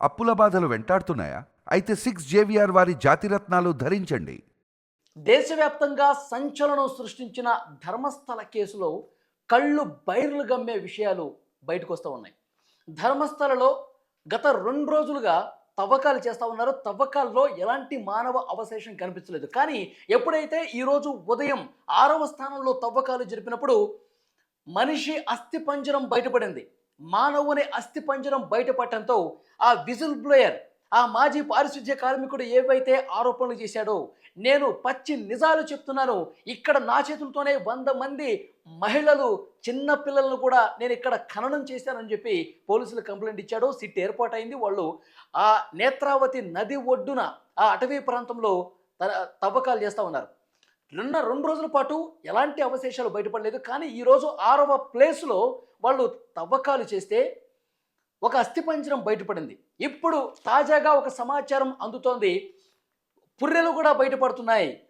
అప్పుల బాధలు వెంటాడుతున్నాయా? అయితే సిక్స్ జేవిఆర్ వారి జాతిరత్నాలు ధరించండి. దేశవ్యాప్తంగా సంచలనం సృష్టించిన ధర్మస్థల కేసులో కళ్ళు బైర్లు గమ్మే విషయాలు బయటకు వస్తూ ఉన్నాయి. ధర్మస్థలలో గత రెండు రోజులుగా తవ్వకాలు చేస్తూ ఉన్నారు. తవ్వకాల్లో ఎలాంటి మానవ అవశేషం కనిపించలేదు. కానీ ఎప్పుడైతే ఈరోజు ఉదయం ఆరవ స్థానంలో తవ్వకాలు జరిపినప్పుడు మనిషి అస్థిపంజరం బయటపడింది. మానవుని అస్థిపంజరం బయటపడటంతో ఆ విజిల్ బ్లోయర్ ఆ మాజీ పారిశుధ్య కార్మికుడు ఏవైతే ఆరోపణలు చేశాడో నేను పచ్చి నిజాలు చెప్తున్నాను. ఇక్కడ నా చేతులతోనే వంద మంది మహిళలు చిన్న పిల్లలను కూడా నేను ఇక్కడ ఖననం చేశానని చెప్పి పోలీసులు కంప్లైంట్ ఇచ్చాడు. సిట్ ఏర్పాటు అయింది వాళ్ళు ఆ నేత్రావతి నది ఒడ్డున ఆ అటవీ ప్రాంతంలో త- తవ్వకాలు చేస్తూ ఉన్నారు. నిన్న రెండు రోజుల పాటు ఎలాంటి అవశేషాలు బయటపడలేదు. కానీ ఈరోజు ఆరవ ప్లేస్లో వాళ్ళు తవ్వకాలు చేస్తే ఒక అస్థిపంజరం బయటపడింది. ఇప్పుడు తాజాగా ఒక సమాచారం అందుతోంది. పుర్రెలు కూడా బయటపడుతున్నాయి.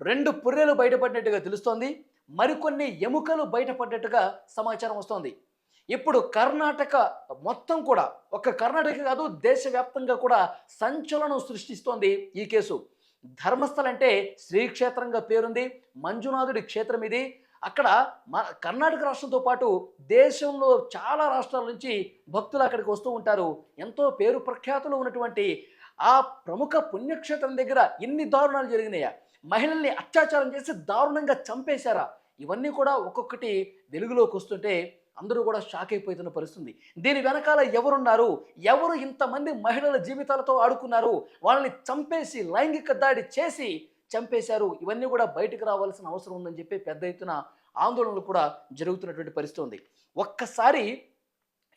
రెండు పుర్రెలు బయటపడినట్టుగా తెలుస్తోంది. మరికొన్ని ఎముకలు బయటపడినట్టుగా సమాచారం వస్తోంది. ఇప్పుడు కర్ణాటక మొత్తం కూడా ఒక కర్ణాటక కాదు దేశవ్యాప్తంగా కూడా సంచలనం సృష్టిస్తోంది ఈ కేసు. ధర్మస్థల అంటే శ్రీక్షేత్రంగా పేరుంది. మంజునాథుడి క్షేత్రం ఇది. అక్కడ మన కర్ణాటక రాష్ట్రంతో పాటు దేశంలో చాలా రాష్ట్రాల నుంచి భక్తులు అక్కడికి వస్తూ ఉంటారు. ఎంతో పేరు ప్రఖ్యాతులు ఉన్నటువంటి ఆ ప్రముఖ పుణ్యక్షేత్రం దగ్గర ఎన్ని దారుణాలు జరిగినాయా? మహిళల్ని అత్యాచారం చేసి దారుణంగా చంపేశారా? ఇవన్నీ కూడా ఒక్కొక్కటి వెలుగులోకి వస్తుంటే అందరూ కూడా షాక్ అయిపోతున్న పరిస్థితుంది. దీని వెనకాల ఎవరున్నారు? ఎవరు ఇంతమంది మహిళల జీవితాలతో ఆడుకున్నారు? వాళ్ళని చంపేసి లైంగిక దాడి చేసి చంపేశారు? ఇవన్నీ కూడా బయటకు రావాల్సిన అవసరం ఉందని చెప్పి పెద్ద ఎత్తున ఆందోళనలు కూడా జరుగుతున్నటువంటి పరిస్థితి ఉంది. ఒక్కసారి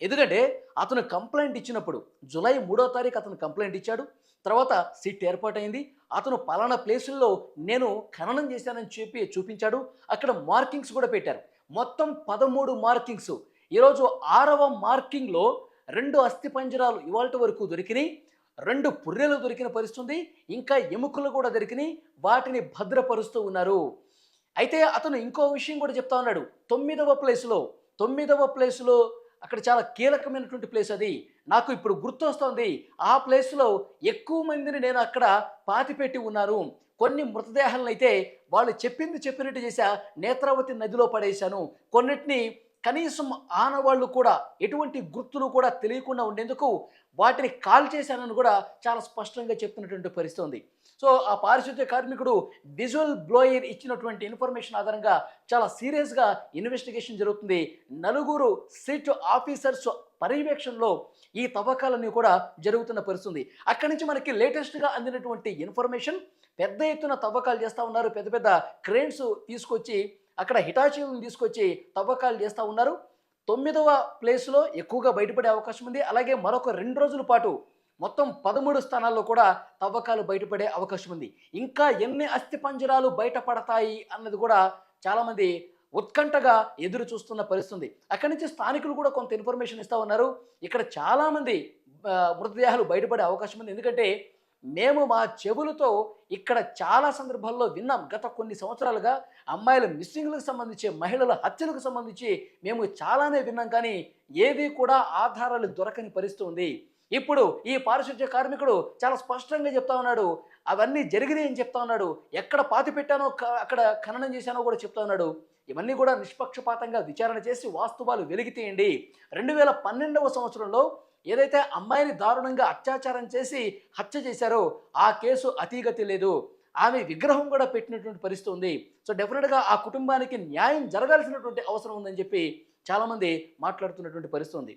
ఎందుకంటే అతను కంప్లైంట్ ఇచ్చినప్పుడు జూలై మూడో తారీఖు అతను కంప్లైంట్ ఇచ్చాడు. తర్వాత సిట్ ఏర్పాటైంది. అతను పలానా ప్లేసుల్లో నేను ఖననం చేశానని చెప్పి చూపించాడు. అక్కడ మార్కింగ్స్ కూడా పెట్టారు. మొత్తం పదమూడు మార్కింగ్స్. ఈరోజు ఆరవ మార్కింగ్లో రెండు అస్థిపంజరాలు ఇవాళ వరకు దొరికినాయి. రెండు పుర్రెలు దొరికిన పరిస్థితుంది. ఇంకా ఎముకలు కూడా దొరికినాయి. వాటిని భద్రపరుస్తూ ఉన్నారు. అయితే అతను ఇంకో విషయం కూడా చెప్తా ఉన్నాడు. తొమ్మిదవ ప్లేస్లో తొమ్మిదవ ప్లేస్లో అక్కడ చాలా కీలకమైనటువంటి ప్లేస్ అది. నాకు ఇప్పుడు గుర్తొస్తోంది. ఆ ప్లేస్లో ఎక్కువ మందిని నేను అక్కడ పాతిపెట్టి ఉన్నాను కొన్ని మృతదేహాలను అయితే వాళ్ళు చెప్పింది చెప్పినట్టు చేశా నేత్రావతి నదిలో పడేశాను. కొన్నిటిని కనీసం ఆనవాళ్ళు కూడా ఎటువంటి గుర్తులు కూడా తెలియకుండా ఉండేందుకు వాటిని కాల్ చేశానని కూడా చాలా స్పష్టంగా చెప్తున్నటువంటి పరిస్థితి ఉంది. సో ఆ పారిశుద్ధ్య కార్మికుడు విజువల్ బ్లోయర్ ఇచ్చినటువంటి ఇన్ఫర్మేషన్ ఆధారంగా చాలా సీరియస్గా ఇన్వెస్టిగేషన్ జరుగుతుంది. నలుగురు సిట్ ఆఫీసర్స్ పర్యవేక్షణలో ఈ తవ్వకాలన్నీ కూడా జరుగుతున్న పరిస్థితుంది అక్కడి నుంచి మనకి లేటెస్ట్గా అందినటువంటి ఇన్ఫర్మేషన్ పెద్ద ఎత్తున తవ్వకాలు చేస్తూ ఉన్నారు. పెద్ద పెద్ద క్రేన్స్ తీసుకొచ్చి అక్కడ హిటాచీలను తీసుకొచ్చి తవ్వకాలు చేస్తూ ఉన్నారు. తొమ్మిదవ ప్లేస్లో ఎక్కువగా బయటపడే అవకాశం ఉంది. అలాగే మరొక రెండు రోజుల పాటు మొత్తం పదమూడు స్థానాల్లో కూడా తవ్వకాలు బయటపడే అవకాశం ఉంది. ఇంకా ఎన్ని అస్థిపంజరాలు బయటపడతాయి అన్నది కూడా చాలామంది ఉత్కంఠగా ఎదురు చూస్తున్న పరిస్థితుంది అక్కడి నుంచి స్థానికులు కూడా కొంత ఇన్ఫర్మేషన్ ఇస్తూ ఉన్నారు. ఇక్కడ చాలామంది మృతదేహాలు బయటపడే అవకాశం ఉంది. ఎందుకంటే మేము మా చెవులతో ఇక్కడ చాలా సందర్భాల్లో విన్నాం. గత కొన్ని సంవత్సరాలుగా అమ్మాయిల మిస్సింగ్లకు సంబంధించి మహిళల హత్యలకు సంబంధించి మేము చాలానే విన్నాం. కానీ ఏవి కూడా ఆధారాలు దొరకని పరిస్థితి ఇప్పుడు ఈ పారిశుద్ధ్య కార్మికుడు చాలా స్పష్టంగా చెప్తా ఉన్నాడు. అవన్నీ జరిగినాయి అని చెప్తా ఉన్నాడు. ఎక్కడ పాతి పెట్టానో అక్కడ ఖననం చేశానో కూడా చెప్తా ఉన్నాడు. ఇవన్నీ కూడా నిష్పక్షపాతంగా విచారణ చేసి వాస్తవాలు వెలిగితేయండి రెండు వేల పన్నెండవ సంవత్సరంలో ఏదైతే అమ్మాయిని దారుణంగా అత్యాచారం చేసి హత్య చేశారో ఆ కేసు అతీగతి లేదు. ఆమె విగ్రహం కూడా పెట్టినటువంటి పరిస్థితి ఉంది. సో డెఫినెట్గా ఆ కుటుంబానికి న్యాయం జరగాల్సినటువంటి అవసరం ఉందని చెప్పి చాలామంది మాట్లాడుతున్నటువంటి పరిస్థితి ఉంది.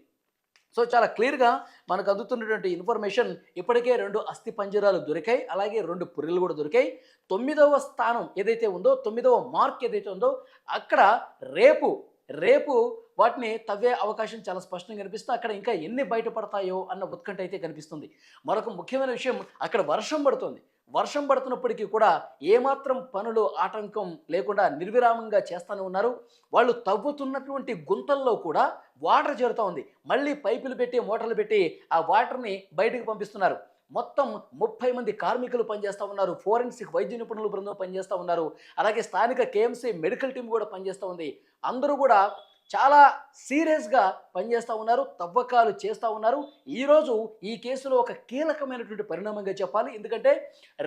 సో చాలా క్లియర్గా మనకు అందుతున్నటువంటి ఇన్ఫర్మేషన్ ఇప్పటికే రెండు అస్థి పంజరాలు దొరికాయి. అలాగే రెండు పుర్రెలు కూడా దొరికాయి. తొమ్మిదవ స్థానం ఏదైతే ఉందో తొమ్మిదవ మార్క్ ఏదైతే ఉందో అక్కడ రేపు రేపు వాటిని తవ్వే అవకాశం చాలా స్పష్టంగా కనిపిస్తుంది. అక్కడ ఇంకా ఎన్ని బయటపడతాయో అన్న ఉత్కంఠ అయితే కనిపిస్తుంది. మరొక ముఖ్యమైన విషయం అక్కడ వర్షం పడుతుంది. వర్షం పడుతున్నప్పటికీ కూడా ఏమాత్రం పనులు ఆటంకం లేకుండా నిర్విరామంగా చేస్తూనే ఉన్నారు. వాళ్ళు తవ్వుతున్నటువంటి గుంతల్లో కూడా వాటర్ చేరుతూ ఉంది. మళ్ళీ పైపులు పెట్టి మోటార్లు పెట్టి ఆ వాటర్ని బయటకు పంపిస్తున్నారు. మొత్తం ముప్పై మంది కార్మికులు పనిచేస్తూ ఉన్నారు. ఫోరెన్సిక్ వైద్య నిపుణుల బృందం పనిచేస్తూ ఉన్నారు. అలాగే స్థానిక కేఎంసీ మెడికల్ టీం కూడా పనిచేస్తూ ఉంది. అందరూ కూడా చాలా సీరియస్గా పనిచేస్తూ ఉన్నారు తవ్వకాలు చేస్తూ ఉన్నారు. ఈరోజు ఈ కేసులో ఒక కీలకమైనటువంటి పరిణామంగా చెప్పాలి. ఎందుకంటే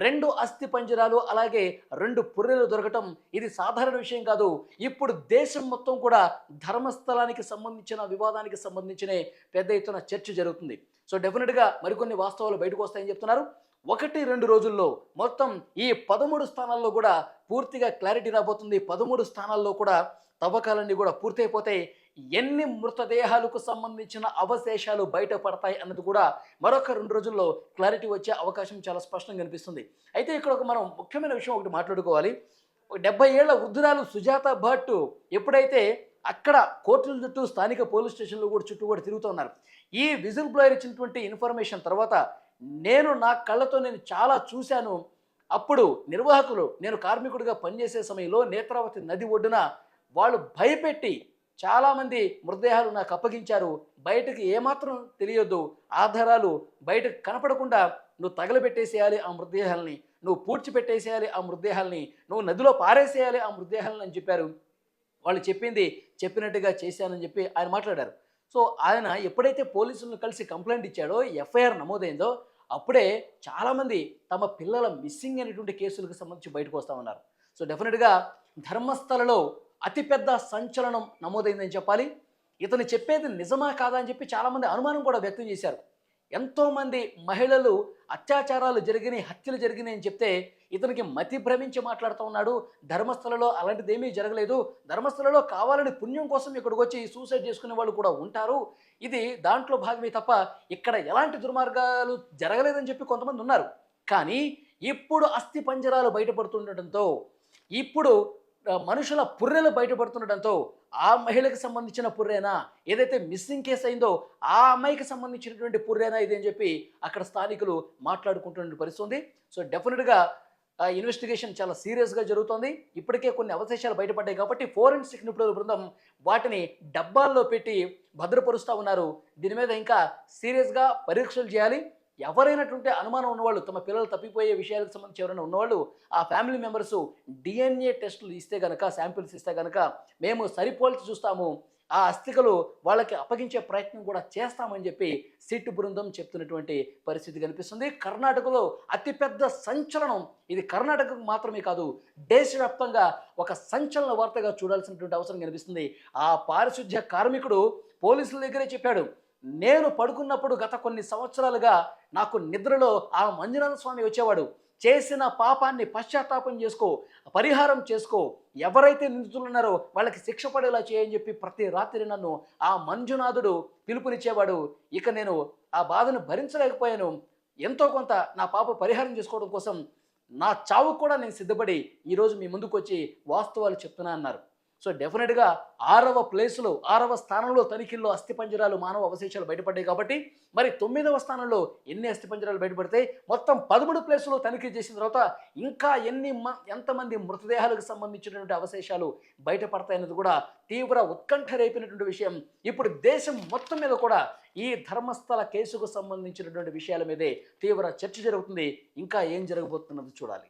రెండు అస్థి పంజరాలు అలాగే రెండు పుర్రెలు దొరకటం ఇది సాధారణ విషయం కాదు. ఇప్పుడు దేశం మొత్తం కూడా ధర్మస్థలానికి సంబంధించిన వివాదానికి సంబంధించిన పెద్ద ఎత్తున చర్చ జరుగుతుంది. సో డెఫినెట్గా మరికొన్ని వాస్తవాలు బయటకు వస్తాయని చెప్తున్నారు. ఒకటి రెండు రోజుల్లో మొత్తం ఈ పదమూడు స్థానాల్లో కూడా పూర్తిగా క్లారిటీ రాబోతుంది. పదమూడు స్థానాల్లో కూడా తవ్వకాలన్నీ కూడా పూర్తయిపోతాయి. ఎన్ని మృతదేహాలకు సంబంధించిన అవశేషాలు బయటపడతాయి అన్నది కూడా మరొక రెండు రోజుల్లో క్లారిటీ వచ్చే అవకాశం చాలా స్పష్టంగా కనిపిస్తుంది. అయితే ఇక్కడ ఒక మనం ముఖ్యమైన విషయం ఒకటి మాట్లాడుకోవాలి. డెబ్బై ఏళ్ళ వృద్ధురాలు సుజాత భట్ ఎప్పుడైతే అక్కడ కోర్టుల చుట్టూ స్థానిక పోలీస్ స్టేషన్లు కూడా చుట్టూ కూడా తిరుగుతున్నారు ఈ విజిల్ బ్లోయర్ ఇచ్చినటువంటి ఇన్ఫర్మేషన్ తర్వాత నేను నా కళ్ళతో నేను చాలా చూశాను. అప్పుడు నిర్వాహకులు నేను కార్మికుడిగా పనిచేసే సమయంలో నేత్రావతి నది ఒడ్డున వాళ్ళు భయపెట్టి చాలామంది మృతదేహాలు నాకు అప్పగించారు. బయటకు ఏమాత్రం తెలియదు ఆధారాలు బయటకు కనపడకుండా నువ్వు తగలబెట్టేసేయాలి ఆ మృతదేహాలని. నువ్వు పూడ్చిపెట్టేసేయాలి ఆ మృతదేహాలని. నువ్వు నదిలో పారేసేయాలి ఆ మృతదేహాలని అని చెప్పారు. వాళ్ళు చెప్పింది చెప్పినట్టుగా చేశానని చెప్పి ఆయన మాట్లాడారు. సో ఆయన ఎప్పుడైతే పోలీసులను కలిసి కంప్లైంట్ ఇచ్చాడో ఎఫ్ఐఆర్ నమోదైందో అప్పుడే చాలామంది తమ పిల్లల మిస్సింగ్ అనేటువంటి కేసులకు సంబంధించి బయటకు వస్తూ ఉన్నారు. సో డెఫినెట్గా ధర్మస్థలలో అతిపెద్ద సంచలనం నమోదైందని చెప్పాలి. ఇతను చెప్పేది నిజమా కాదా అని చెప్పి చాలామంది అనుమానం కూడా వ్యక్తం చేశారు. ఎంతోమంది మహిళలు అత్యాచారాలు జరిగినాయి హత్యలు జరిగినాయి అని చెప్తే ఇతనికి మతి భ్రమించి మాట్లాడుతూ ఉన్నాడు. ధర్మస్థలలో అలాంటిది ఏమీ జరగలేదు. ధర్మస్థలలో కావాలని పుణ్యం కోసం ఇక్కడికి వచ్చి సూసైడ్ చేసుకునే వాళ్ళు కూడా ఉంటారు. ఇది దాంట్లో భాగమే తప్ప ఇక్కడ ఎలాంటి దుర్మార్గాలు జరగలేదని చెప్పి కొంతమంది ఉన్నారు. కానీ ఇప్పుడు అస్థి పంజరాలు బయటపడుతుండటంతో ఇప్పుడు మనుషుల పుర్రెలు బయటపడుతుండటంతో ఆ మహిళకి సంబంధించిన పుర్రేనా? ఏదైతే మిస్సింగ్ కేసు అయిందో ఆ అమ్మాయికి సంబంధించినటువంటి పుర్రేనా ఇది అని చెప్పి అక్కడ స్థానికులు మాట్లాడుకుంటున్న పరిస్థితి ఉంది. సో డెఫినెట్గా ఇన్వెస్టిగేషన్ చాలా సీరియస్గా జరుగుతోంది. ఇప్పటికే కొన్ని అవశేషాలు బయటపడ్డాయి కాబట్టి ఫోరెన్సిక్ నిపుణుల బృందం వాటిని డబ్బాల్లో పెట్టి భద్రపరుస్తూ ఉన్నారు. దీని మీద ఇంకా సీరియస్గా పరీక్షలు చేయాలి. ఎవరైనటువంటి అనుమానం ఉన్నవాళ్ళు తమ పిల్లలు తప్పిపోయే విషయాలకు సంబంధించి ఎవరైనా ఉన్నవాళ్ళు ఆ ఫ్యామిలీ మెంబర్స్ డిఎన్ఏ టెస్టులు ఇస్తే కనుక శాంపిల్స్ ఇస్తే కనుక మేము సరిపోల్చి చూస్తాము. ఆ అస్థికలు వాళ్ళకి అప్పగించే ప్రయత్నం కూడా చేస్తామని చెప్పి సిట్ బృందం చెప్తున్నటువంటి పరిస్థితి కనిపిస్తుంది. కర్ణాటకలో అతిపెద్ద సంచలనం ఇది కర్ణాటకకు మాత్రమే కాదు దేశవ్యాప్తంగా ఒక సంచలన వార్తగా చూడాల్సినటువంటి అవసరం కనిపిస్తుంది. ఆ పారిశుధ్య కార్మికుడు పోలీసుల దగ్గరే చెప్పాడు నేను పడుకున్నప్పుడు గత కొన్ని సంవత్సరాలుగా నాకు నిద్రలో ఆ మంజునాథ స్వామి వచ్చేవాడు. చేసిన పాపాన్ని పశ్చాత్తాపం చేసుకో పరిహారం చేసుకో. ఎవరైతే నిందితులు ఉన్నారో వాళ్ళకి శిక్ష పడేలా చేయని చెప్పి ప్రతి రాత్రి నన్ను ఆ మంజునాథుడు పిలుపునిచ్చేవాడు. ఇక నేను ఆ బాధను భరించలేకపోయాను. ఎంతో కొంత నా పాప పరిహారం చేసుకోవడం కోసం నా చావు కూడా నేను సిద్ధపడి ఈరోజు మీ ముందుకు వచ్చి వాస్తవాలు చెప్తున్నా అన్నారు. సో డెఫినెట్గా ఆరవ ప్లేస్లో ఆరవ స్థానంలో తనిఖీల్లో అస్థిపంజరాలు మానవ అవశేషాలు బయటపడ్డాయి కాబట్టి మరి తొమ్మిదవ స్థానంలో ఎన్ని అస్థిపంజరాలు బయటపడతాయి? మొత్తం పదమూడు ప్లేసులో తనిఖీ చేసిన తర్వాత ఇంకా ఎన్ని మ ఎంతమంది మృతదేహాలకు సంబంధించినటువంటి అవశేషాలు బయటపడతాయన్నది కూడా తీవ్ర ఉత్కంఠ రేపినటువంటి విషయం. ఇప్పుడు దేశం మొత్తం మీద కూడా ఈ ధర్మస్థల కేసుకు సంబంధించినటువంటి విషయాల మీదే తీవ్ర చర్చ జరుగుతుంది. ఇంకా ఏం జరగబోతున్నది చూడాలి.